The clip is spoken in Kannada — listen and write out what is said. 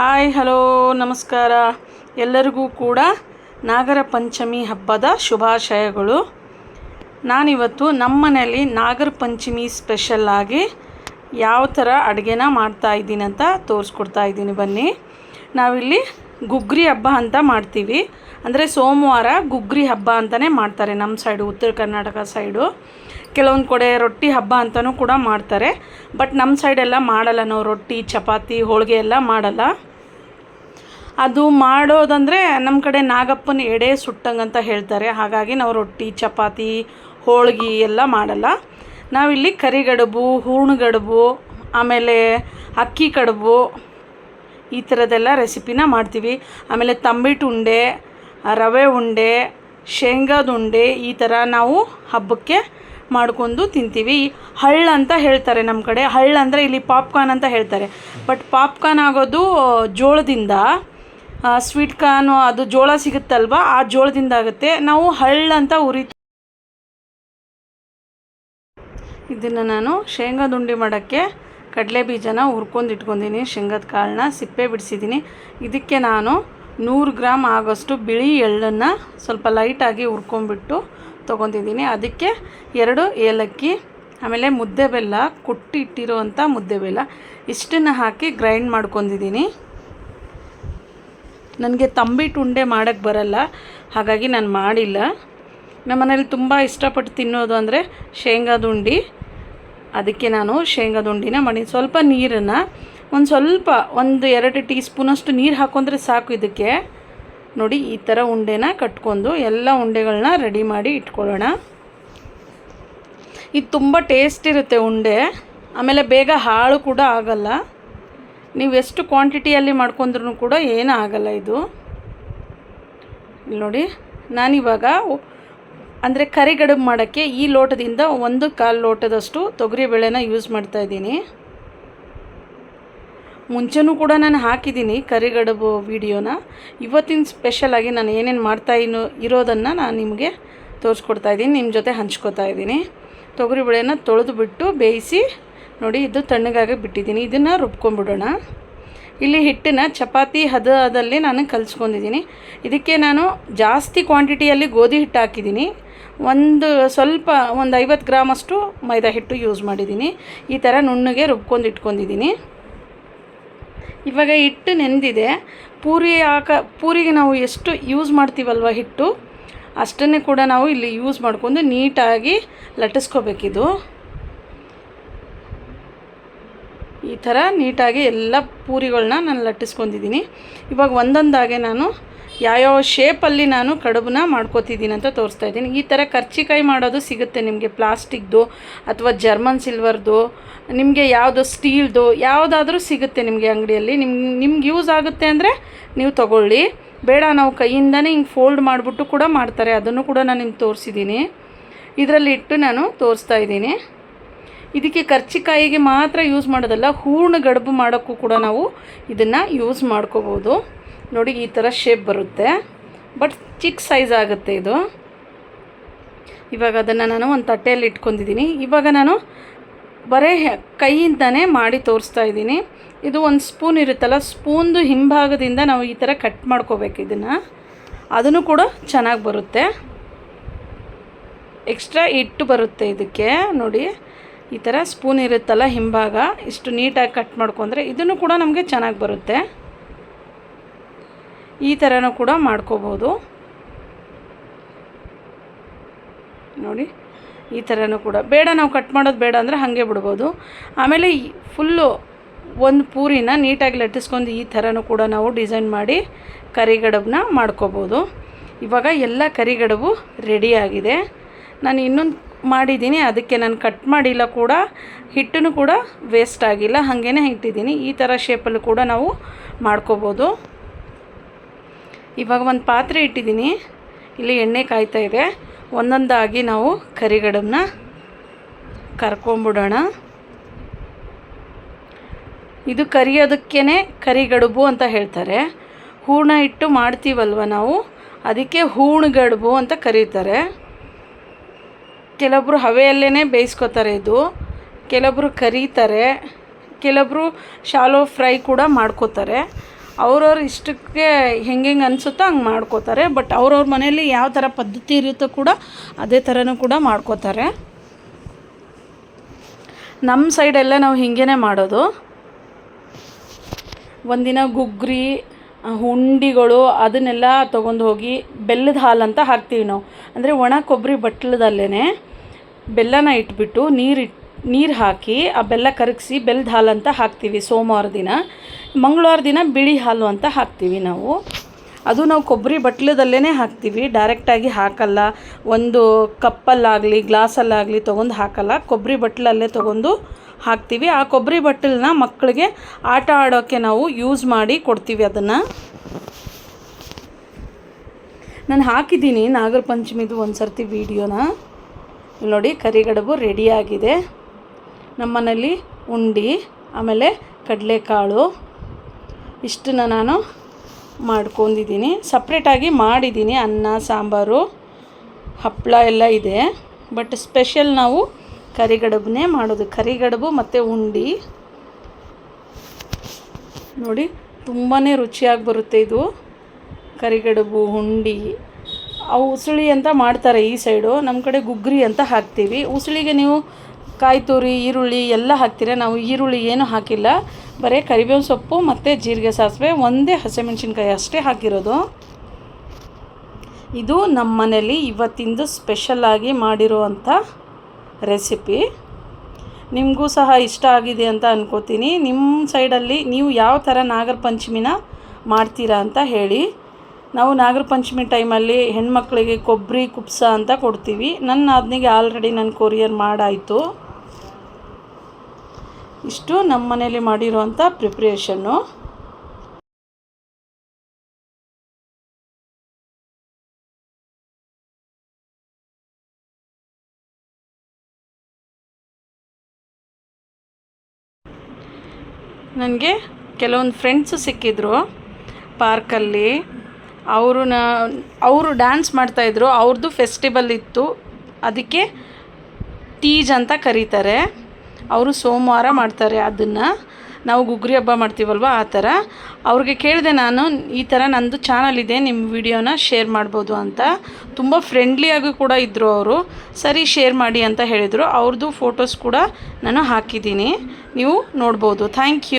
ಹಾಯ್, ಹಲೋ, ನಮಸ್ಕಾರ. ಎಲ್ಲರಿಗೂ ಕೂಡ ನಾಗರ ಪಂಚಮಿ ಹಬ್ಬದ ಶುಭಾಶಯಗಳು. ನಾನಿವತ್ತು ಮನೆಯಲ್ಲಿ ನಾಗರ ಪಂಚಮಿ ಸ್ಪೆಷಲ್ಲಾಗಿ ಯಾವ ಥರ ಅಡುಗೆನ ಮಾಡ್ತಾ ಇದ್ದೀನಿ ಅಂತ ತೋರಿಸ್ಕೊಡ್ತಾ ಇದ್ದೀನಿ ಬನ್ನಿ. ನಾವಿಲ್ಲಿ ಗುಗ್ರಿ ಹಬ್ಬ ಅಂತ ಮಾಡ್ತೀವಿ. ಅಂದರೆ ಸೋಮವಾರ ಗುಗ್ರಿ ಹಬ್ಬ ಅಂತಲೇ ಮಾಡ್ತಾರೆ ನಮ್ಮ ಸೈಡು, ಉತ್ತರ ಕರ್ನಾಟಕ ಸೈಡು. ಕೆಲವೊಂದು ಕಡೆ ರೊಟ್ಟಿ ಹಬ್ಬ ಅಂತಲೂ ಕೂಡ ಮಾಡ್ತಾರೆ. ಬಟ್ ನಮ್ಮ ಸೈಡೆಲ್ಲ ಮಾಡಲ್ಲ ನಾವು ರೊಟ್ಟಿ, ಚಪಾತಿ, ಹೋಳಿಗೆ ಎಲ್ಲ ಮಾಡಲ್ಲ. ಅದು ಮಾಡೋದಂದರೆ ನಮ್ಮ ಕಡೆ ನಾಗಪ್ಪನ ಎಡೆ ಸುಟ್ಟಂಗೆ ಅಂತ ಹೇಳ್ತಾರೆ. ಹಾಗಾಗಿ ನಾವು ರೊಟ್ಟಿ, ಚಪಾತಿ, ಹೋಳ್ಗೆ ಎಲ್ಲ ಮಾಡಲ್ಲ. ನಾವಿಲ್ಲಿ ಕರಿಗಡುಬು ಹೂರ್ಣಗಡುಬು ಆಮೇಲೆ ಅಕ್ಕಿ ಕಡುಬು ಈ ಥರದ್ದೆಲ್ಲ ರೆಸಿಪಿನ ಮಾಡ್ತೀವಿ. ಆಮೇಲೆ ತಂಬಿಟ್ಟು ಉಂಡೆ, ರವೆ ಉಂಡೆ, ಶೇಂಗಾದ ಉಂಡೆ ಈ ಥರ ನಾವು ಹಬ್ಬಕ್ಕೆ ಮಾಡ್ಕೊಂಡು ತಿಂತೀವಿ. ಹಳ್ಳ ಅಂತ ಹೇಳ್ತಾರೆ ನಮ್ಮ ಕಡೆ. ಹಳ್ಳ ಅಂದರೆ ಇಲ್ಲಿ ಪಾಪ್ಕಾರ್ನ್ ಅಂತ ಹೇಳ್ತಾರೆ. ಬಟ್ ಪಾಪ್ಕಾರ್ನ್ ಆಗೋದು ಜೋಳದಿಂದ ಸ್ವೀಟ್ ಕಾರ್ನು ಅದು ಜೋಳ ಸಿಗುತ್ತಲ್ವ, ಆ ಜೋಳದಿಂದ ಆಗುತ್ತೆ. ನಾವು ಹಳ್ಳ ಅಂತ ಉರಿ ಇದನ್ನು ನಾನು ಶೇಂಗಾದ ಉಂಡೆ ಮಾಡೋಕ್ಕೆ ಕಡಲೆ ಬೀಜನ ಹುರ್ಕೊಂಡು ಇಟ್ಕೊಂಡಿನಿ. ಶೇಂಗದ ಕಾಳನ್ನ ಸಿಪ್ಪೆ ಬಿಡಿಸಿದ್ದೀನಿ ಇದಕ್ಕೆ ನಾನು ನೂರು ಗ್ರಾಮ್ ಆಗೋಷ್ಟು ಬಿಳಿ ಎಳ್ಳನ್ನು ಸ್ವಲ್ಪ ಲೈಟಾಗಿ ಹುರ್ಕೊಂಡ್ಬಿಟ್ಟು ತೊಗೊತಿದ್ದೀನಿ ಅದಕ್ಕೆ ಎರಡು ಏಲಕ್ಕಿ, ಆಮೇಲೆ ಮುದ್ದೆ ಬೆಲ್ಲ ಕುಟ್ಟಿ ಇಟ್ಟಿರುವಂಥ ಮುದ್ದೆ ಬೆಲ್ಲ. ಇಷ್ಟನ್ನು ಹಾಕಿ ಗ್ರೈಂಡ್ ಮಾಡ್ಕೊಂಡಿದ್ದೀನಿ. ನನಗೆ ತಂಬಿಟ್ಟು ಉಂಡೆ ಮಾಡೋಕ್ಕೆ ಬರಲ್ಲ, ಹಾಗಾಗಿ ನಾನು ಮಾಡಿಲ್ಲ. ನಮ್ಮ ಮನೇಲಿ ತುಂಬ ಇಷ್ಟಪಟ್ಟು ತಿನ್ನೋದು ಅಂದರೆ ಶೇಂಗಾದ ಉಂಡೆ ಅದಕ್ಕೆ ನಾನು ಶೇಂಗಾದ ಉಂಡಿನ ಮಾಡಿ. ಸ್ವಲ್ಪ ನೀರನ್ನು ಒಂದು ಸ್ವಲ್ಪ, ಒಂದು ಎರಡು ಟೀ ಸ್ಪೂನಷ್ಟು ನೀರು ಹಾಕೊಂಡ್ರೆ ಸಾಕು ಇದಕ್ಕೆ. ನೋಡಿ ಈ ಥರ ಉಂಡೆನ ಕಟ್ಕೊಂಡು ಎಲ್ಲ ಉಂಡೆಗಳನ್ನ ರೆಡಿ ಮಾಡಿ ಇಟ್ಕೊಳ್ಳೋಣ. ಇದು ತುಂಬ ಟೇಸ್ಟ್ ಇರುತ್ತೆ ಉಂಡೆ. ಆಮೇಲೆ ಬೇಗ ಹಾಳು ಕೂಡ ಆಗಲ್ಲ. ನೀವು ಎಷ್ಟು ಕ್ವಾಂಟಿಟಿಯಲ್ಲಿ ಮಾಡ್ಕೊಂಡ್ರೂ ಕೂಡ ಏನೂ ಆಗಲ್ಲ ಇದು. ಇಲ್ಲಿ ನೋಡಿ, ನಾನಿವಾಗ ಅಂದರೆ ಕರಿಗಡುಬು ಮಾಡೋಕ್ಕೆ ಈ ಲೋಟದಿಂದ ಒಂದು ಕಾಲು ಲೋಟದಷ್ಟು ತೊಗರಿಬೇಳೆನ ಯೂಸ್ ಮಾಡ್ತಾ ಇದ್ದೀನಿ. ಮುಂಚೆನೂ ಕೂಡ ನಾನು ಹಾಕಿದ್ದೀನಿ ಕರಿಗಡುಬು ವಿಡಿಯೋನ. ಇವತ್ತಿನ ಸ್ಪೆಷಲಾಗಿ ನಾನು ಏನೇನು ಮಾಡ್ತಾ ಇನ್ನು ಇರೋದನ್ನು ನಾನು ನಿಮಗೆ ತೋರಿಸ್ಕೊಡ್ತಾ ಇದ್ದೀನಿ ನಿಮ್ಮ ಜೊತೆ ಹಂಚ್ಕೋತಾ ಇದ್ದೀನಿ. ತೊಗರಿಬೇಳೆನ ತೊಳೆದು ಬಿಟ್ಟು ಬೇಯಿಸಿ ನೋಡಿ ಇದು ತಣ್ಣಗಾಗಿ ಬಿಟ್ಟಿದ್ದೀನಿ. ಇದನ್ನು ರುಬ್ಕೊಂಡ್ಬಿಡೋಣ. ಇಲ್ಲಿ ಹಿಟ್ಟನ್ನ ಚಪಾತಿ ಹದದಲ್ಲಿ ನಾನು ಕಲಿಸ್ಕೊಂಡಿದ್ದೀನಿ. ಇದಕ್ಕೆ ನಾನು ಜಾಸ್ತಿ ಕ್ವಾಂಟಿಟಿಯಲ್ಲಿ ಗೋಧಿ ಹಿಟ್ಟು ಹಾಕಿದ್ದೀನಿ. ಒಂದು ಸ್ವಲ್ಪ ಒಂದು ಐವತ್ತು ಗ್ರಾಮಷ್ಟು ಮೈದಾ ಹಿಟ್ಟು ಯೂಸ್ ಮಾಡಿದ್ದೀನಿ. ಈ ಥರ ನುಣ್ಣಗೆ ರುಬ್ಕೊಂಡು ಇಟ್ಕೊಂಡಿದ್ದೀನಿ. ಇವಾಗ ಹಿಟ್ಟು ನೆಂದಿದೆ. ಪೂರಿ ಹಾಕ ಪೂರಿಗೆ ನಾವು ಎಷ್ಟು ಯೂಸ್ ಮಾಡ್ತೀವಲ್ವ ಹಿಟ್ಟು? ಅಷ್ಟನ್ನೇ ಕೂಡ ನಾವು ಇಲ್ಲಿ ಯೂಸ್ ಮಾಡಿಕೊಂಡು ನೀಟಾಗಿ ಲಟ್ಟಿಸ್ಕೋಬೇಕಿದು. ಈ ಥರ ನೀಟಾಗಿ ಎಲ್ಲ ಪೂರಿಗಳನ್ನ ನಾನು ಲಟ್ಟಿಸ್ಕೊಂಡಿದ್ದೀನಿ. ಇವಾಗ ಒಂದೊಂದಾಗೆ ನಾನು ಯಾವ್ಯಾವ ಶೇಪಲ್ಲಿ ನಾನು ಕಡುಬನ್ನ ಮಾಡ್ಕೋತಿದ್ದೀನಿ ಅಂತ ತೋರಿಸ್ತಾ ಇದ್ದೀನಿ. ಈ ಥರ ಕರ್ಚಿಕಾಯಿ ಮಾಡೋದು ಸಿಗುತ್ತೆ ನಿಮಗೆ ಪ್ಲಾಸ್ಟಿಕ್ದು ಅಥವಾ ಜರ್ಮನ್ ಸಿಲ್ವರ್ದು ನಿಮಗೆ ಯಾವುದು ಸ್ಟೀಲ್ದು ಯಾವುದಾದ್ರೂ ಸಿಗುತ್ತೆ ನಿಮಗೆ ಅಂಗಡಿಯಲ್ಲಿ. ನಿಮ್ಗೆ ನಿಮ್ಗೆ ಯೂಸ್ ಆಗುತ್ತೆ ಅಂದರೆ ನೀವು ತಗೊಳ್ಳಿ. ಬೇಡ, ನಾವು ಕೈಯಿಂದನೇ ಹಿಂಗೆ ಫೋಲ್ಡ್ ಮಾಡಿಬಿಟ್ಟು ಕೂಡ ಮಾಡ್ತಾರೆ. ಅದನ್ನು ಕೂಡ ನಾನು ನಿಮ್ಗೆ ತೋರಿಸಿದ್ದೀನಿ. ಇದರಲ್ಲಿ ಇಟ್ಟು ನಾನು ತೋರಿಸ್ತಾ ಇದ್ದೀನಿ. ಇದಕ್ಕೆ ಕರ್ಚಿಕಾಯಿಗೆ ಮಾತ್ರ ಯೂಸ್ ಮಾಡೋದಲ್ಲ, ಹೂರ್ಣ ಗಡುಬು ಮಾಡೋಕ್ಕೂ ಕೂಡ ನಾವು ಇದನ್ನು ಯೂಸ್ ಮಾಡ್ಕೋಬೋದು. ನೋಡಿ ಈ ಥರ ಶೇಪ್ ಬರುತ್ತೆ. ಬಟ್ ಚಿಕ್ಕ ಸೈಜ್ ಆಗುತ್ತೆ ಇದು. ಇವಾಗ ಅದನ್ನು ನಾನು ಒಂದು ತಟ್ಟೆಯಲ್ಲಿ ಇಟ್ಕೊಂಡಿದ್ದೀನಿ. ಇವಾಗ ನಾನು ಬರೇ ಕೈಯಿಂದನೇ ಮಾಡಿ ತೋರಿಸ್ತಾ ಇದ್ದೀನಿ. ಇದು ಒಂದು ಸ್ಪೂನ್ ಇರುತ್ತಲ್ಲ ಸ್ಪೂನ್ದು ಹಿಂಭಾಗದಿಂದ ನಾವು ಈ ಥರ ಕಟ್ ಮಾಡ್ಕೋಬೇಕು ಇದನ್ನು. ಅದನ್ನು ಕೂಡ ಚೆನ್ನಾಗಿ ಬರುತ್ತೆ. ಎಕ್ಸ್ಟ್ರಾ ಹಿಟ್ಟು ಬರುತ್ತೆ ಇದಕ್ಕೆ. ನೋಡಿ, ಈ ಥರ ಸ್ಪೂನ್ ಇರುತ್ತಲ್ಲ ಹಿಂಭಾಗ, ಇಷ್ಟು ನೀಟಾಗಿ ಕಟ್ ಮಾಡ್ಕೊಂಡ್ರೆ ಇದನ್ನು ಕೂಡ ನಮಗೆ ಚೆನ್ನಾಗಿ ಬರುತ್ತೆ. ಈ ಥರನೂ ಕೂಡ ಮಾಡ್ಕೋಬೋದು. ನೋಡಿ, ಈ ಥರನೂ ಕೂಡ. ಬೇಡ, ನಾವು ಕಟ್ ಮಾಡೋದು ಬೇಡ ಅಂದರೆ ಹಾಗೆ ಬಿಡ್ಬೋದು. ಆಮೇಲೆ ಫುಲ್ಲು ಒಂದು ಪೂರಿನ ನೀಟಾಗಿ ಲಟ್ಟಿಸ್ಕೊಂಡು ಈ ಥರನೂ ಕೂಡ ನಾವು ಡಿಸೈನ್ ಮಾಡಿ ಕರಿಗಡಬನ್ನ ಮಾಡ್ಕೋಬೋದು. ಇವಾಗ ಎಲ್ಲ ಕರಿಗಡಬು ರೆಡಿಯಾಗಿದೆ ನಾನು ಇನ್ನೊಂದು ಮಾಡಿದ್ದೀನಿ, ಅದಕ್ಕೆ ನಾನು ಕಟ್ ಮಾಡಿಲ್ಲ ಕೂಡ. ಹಿಟ್ಟನ್ನು ಕೂಡ ವೇಸ್ಟ್ ಆಗಿಲ್ಲ ಹಾಗೇ ಇಟ್ಟಿದ್ದೀನಿ ಈ ಥರ ಶೇಪಲ್ಲೂ ಕೂಡ ನಾವು ಮಾಡ್ಕೋಬೋದು. ಇವಾಗ ಒಂದು ಪಾತ್ರೆ ಇಟ್ಟಿದ್ದೀನಿ. ಇಲ್ಲಿ ಎಣ್ಣೆ ಕಾಯ್ತಾ ಇದೆ. ಒಂದೊಂದಾಗಿ ನಾವು ಕರಿಗಡಬನ್ನ ಕರ್ಕೊಂಬಿಡೋಣ. ಇದು ಕರಿಯೋದಕ್ಕೇ ಕರಿಗಡುಬು ಅಂತ ಹೇಳ್ತಾರೆ. ಹೂರ್ಣ ಇಟ್ಟು ಮಾಡ್ತೀವಲ್ವ ನಾವು? ಅದಕ್ಕೆ ಹೂಣ್ಗಡುಬು ಅಂತ ಕರೀತಾರೆ. ಕೆಲವೊಬ್ರು ಹವೆಯಲ್ಲೇ ಬೇಯಿಸ್ಕೊತಾರೆ ಇದು. ಕೆಲವೊಬ್ರು ಕರೀತಾರೆ. ಕೆಲವೊಬ್ರು ಶಾಲೋ ಫ್ರೈ ಕೂಡ ಮಾಡ್ಕೋತಾರೆ. ಅವ್ರವ್ರ ಇಷ್ಟಕ್ಕೆ ಹೆಂಗೆ ಹೆಂಗೆ ಅನಿಸುತ್ತೋ ಹಂಗೆ ಮಾಡ್ಕೋತಾರೆ. ಬಟ್ ಅವ್ರವ್ರ ಮನೆಯಲ್ಲಿ ಯಾವ ಥರ ಪದ್ಧತಿ ಇರುತ್ತೋ ಕೂಡ ಅದೇ ಥರನೂ ಕೂಡ ಮಾಡ್ಕೋತಾರೆ. ನಮ್ಮ ಸೈಡೆಲ್ಲ ನಾವು ಹೀಗೇ ಮಾಡೋದು. ಒಂದಿನ ಗುಗ್ರಿ, ಹುಂಡಿಗಳು ಅದನ್ನೆಲ್ಲ ತೊಗೊಂಡು ಹೋಗಿ ಬೆಲ್ಲದ ಹಾಲು ಅಂತ ಹಾಕ್ತೀವಿ ನಾವು. ಅಂದರೆ ಒಣ ಕೊಬ್ಬರಿ ಬಟ್ಲದಲ್ಲೇ ಬೆಲ್ಲನ ಇಟ್ಬಿಟ್ಟು ನೀರು ಇಟ್ ನೀರು ಹಾಕಿ, ಆ ಬೆಲ್ಲ ಕರಗಿಸಿ ಬೆಲ್ಲದ ಹಾಲು ಅಂತ ಹಾಕ್ತೀವಿ ಸೋಮವಾರ ದಿನ. ಮಂಗಳವಾರ ದಿನ ಬಿಳಿ ಹಾಲು ಅಂತ ಹಾಕ್ತೀವಿ ನಾವು. ಅದು ನಾವು ಕೊಬ್ಬರಿ ಬಟ್ಲದಲ್ಲೇ ಹಾಕ್ತೀವಿ. ಡೈರೆಕ್ಟಾಗಿ ಹಾಕಲ್ಲ. ಒಂದು ಕಪ್ಪಲ್ಲಾಗಲಿ, ಗ್ಲಾಸಲ್ಲಾಗಲಿ ತೊಗೊಂಡು ಹಾಕಲ್ಲ. ಕೊಬ್ಬರಿ ಬಟ್ಲಲ್ಲೇ ತೊಗೊಂಡು ಹಾಕ್ತೀವಿ. ಆ ಕೊಬ್ಬರಿ ಬಟ್ಟಲನ್ನ ಮಕ್ಕಳಿಗೆ ಆಟ ಆಡೋಕ್ಕೆ ನಾವು ಯೂಸ್ ಮಾಡಿ ಕೊಡ್ತೀವಿ ಅದನ್ನು. ನಾನು ಹಾಕಿದ್ದೀನಿ ನಾಗರ ಪಂಚಮಿದು ಒಂದು ಸರ್ತಿ ವೀಡಿಯೋನ ನೋಡಿ ಕರಿಗಡಬು ರೆಡಿಯಾಗಿದೆ ನಮ್ಮನೇಲಿ ಉಂಡಿ, ಆಮೇಲೆ ಕಡಲೆಕಾಳು. ಇಷ್ಟನ್ನ ನಾನು ಮಾಡ್ಕೊಂಡಿದ್ದೀನಿ. ಸಪ್ರೇಟಾಗಿ ಮಾಡಿದ್ದೀನಿ ಅನ್ನ, ಸಾಂಬಾರು ಹಪ್ಪಳ ಎಲ್ಲ ಇದೆ. ಬಟ್ ಸ್ಪೆಷಲ್ ನಾವು ಕರಿಗಡುಬನ್ನೇ ಮಾಡೋದು. ಕರಿಗಡಬು ಮತ್ತು ಉಂಡಿ. ನೋಡಿ ತುಂಬಾ ರುಚಿಯಾಗಿ ಬರುತ್ತೆ ಇದು. ಕರಿಗಡಬು, ಉಂಡಿ. ಅವು ಉಸುಳಿ ಅಂತ ಮಾಡ್ತಾರೆ ಈ ಸೈಡು. ನಮ್ಮ ಕಡೆ ಗುಗ್ರಿ ಅಂತ ಹಾಕ್ತೀವಿ. ಉಸುಳಿಗೆ ನೀವು ಕಾಯಿ ತುರಿ, ಈರುಳ್ಳಿ ಎಲ್ಲ ಹಾಕ್ತೀರ? ನಾವು ಈರುಳ್ಳಿ ಏನೂ ಹಾಕಿಲ್ಲ. ಬರೀ ಕರಿಬೇವು ಸೊಪ್ಪು ಮತ್ತು ಜೀರಿಗೆ ಸಾಸಿವೆ, ಒಂದೇ ಹಸಿಮೆಣ್ಸಿನ್ಕಾಯಿ ಅಷ್ಟೇ ಹಾಕಿರೋದು. ಇದು ನಮ್ಮ ಮನೇಲಿ ಇವತ್ತಿಂದು ಸ್ಪೆಷಲ್ಲಾಗಿ ಮಾಡಿರುವಂಥ ರೆಸಿಪಿ ನಿಮಗೂ ಸಹ ಇಷ್ಟ ಆಗಿದೆ ಅಂತ ಅನ್ಕೋತೀನಿ. ನಿಮ್ಮ ಸೈಡಲ್ಲಿ ನೀವು ಯಾವ ಥರ ನಾಗರ ಪಂಚಮಿನ ಮಾಡ್ತೀರಾ ಅಂತ ಹೇಳಿ. ನಾವು ನಾಗರ ಪಂಚಮಿ ಟೈಮಲ್ಲಿ ಹೆಣ್ಮಕ್ಳಿಗೆ ಕೊಬ್ಬರಿ ಕುಪ್ಸ ಅಂತ ಕೊಡ್ತೀವಿ. ನನ್ನ ಅದನಿಗೆ ಆಲ್ರೆಡಿ ನನ್ನ ಕೊರಿಯರ್ ಮಾಡಾಯಿತು. ಇಷ್ಟು ನಮ್ಮ ಮನೇಲಿ ಮಾಡಿರುವಂಥ ಪ್ರಿಪ್ರೇಷನ್ನು ನನಗೆ ಕೆಲವೊಂದು ಫ್ರೆಂಡ್ಸು ಸಿಕ್ಕಿದ್ರು ಪಾರ್ಕಲ್ಲಿ ಅವರು ಅವರು ಡ್ಯಾನ್ಸ್ ಮಾಡ್ತಾಯಿದ್ರು ಅವ್ರದ್ದು ಫೆಸ್ಟಿವಲ್ ಇತ್ತು. ಅದಕ್ಕೆ ಟೀಜ್ ಅಂತ ಕರೀತಾರೆ. ಅವರು ಸೋಮವಾರ ಮಾಡ್ತಾರೆ ಅದನ್ನು. ನಾವು ಗುಗ್ರಿ ಹಬ್ಬ ಮಾಡ್ತೀವಲ್ವ ಆ ಥರ. ಅವ್ರಿಗೆ ಕೇಳಿದೆ ನಾನು, ಈ ಥರ ನಂದು ಚಾನಲ್ ಇದೆ ನಿಮ್ಮ ವಿಡಿಯೋನ ಶೇರ್ ಮಾಡ್ಬೋದು ಅಂತ. ತುಂಬ ಫ್ರೆಂಡ್ಲಿಯಾಗಿ ಕೂಡ ಇದ್ದರು ಅವರು. ಸರಿ ಶೇರ್ ಮಾಡಿ ಅಂತ ಹೇಳಿದರು. ಅವ್ರದ್ದು ಫೋಟೋಸ್ ಕೂಡ ನಾನು ಹಾಕಿದ್ದೀನಿ. ನೀವು ನೋಡ್ಬೋದು. Thank you